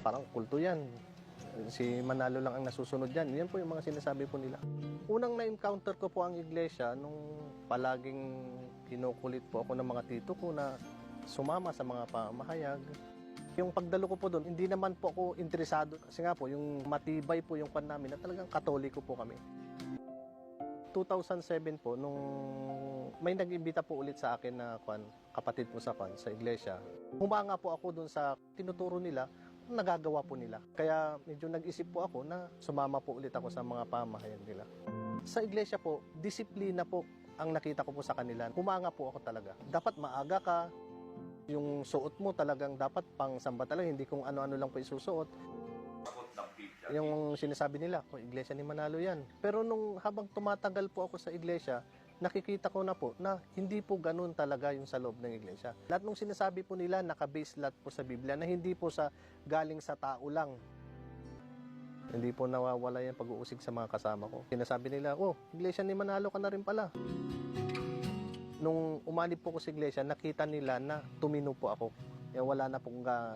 Parang kulto yan. Si Manalo lang ang nasusunod yan. Yan po yung mga sinasabi po nila. Unang na-encounter ko po ang iglesia nung palaging kinukulit po ako ng mga tito ko na sumama sa mga pamahayag. Yung pagdalo ko po doon, hindi naman po ako interesado. Kasi nga po, yung matibay po yung pan namin na talagang katoliko po kami. 2007 po, nung may nag-imbita po ulit sa akin na kwan, kapatid po sa kwan, sa iglesia. Humanga po ako doon sa tinuturo nila, nagagawa po nila. Kaya medyo nag-isip po ako na sumama po ulit ako sa mga pamahayag nila. Sa iglesia po, disiplina po ang nakita ko po sa kanila. Humanga po ako talaga. Dapat maaga ka, yung suot mo talagang dapat pang samba talaga, hindi kung ano-ano lang po isusuot. Yung sinasabi nila, oh, iglesia ni Manalo yan. Pero nung habang tumatagal po ako sa iglesia, nakikita ko na po na hindi po ganun talaga yung sa loob ng iglesia. Lahat ng sinasabi po nila, nakabase lahat po sa Biblia, na hindi po sa galing sa tao lang. Hindi po nawawala yung pag-uusig sa mga kasama ko. Sinasabi nila, oh, iglesia ni Manalo ka na rin pala. Nung umanib po ko sa iglesia, nakita nila na tumino po ako. Yung wala na pong ga-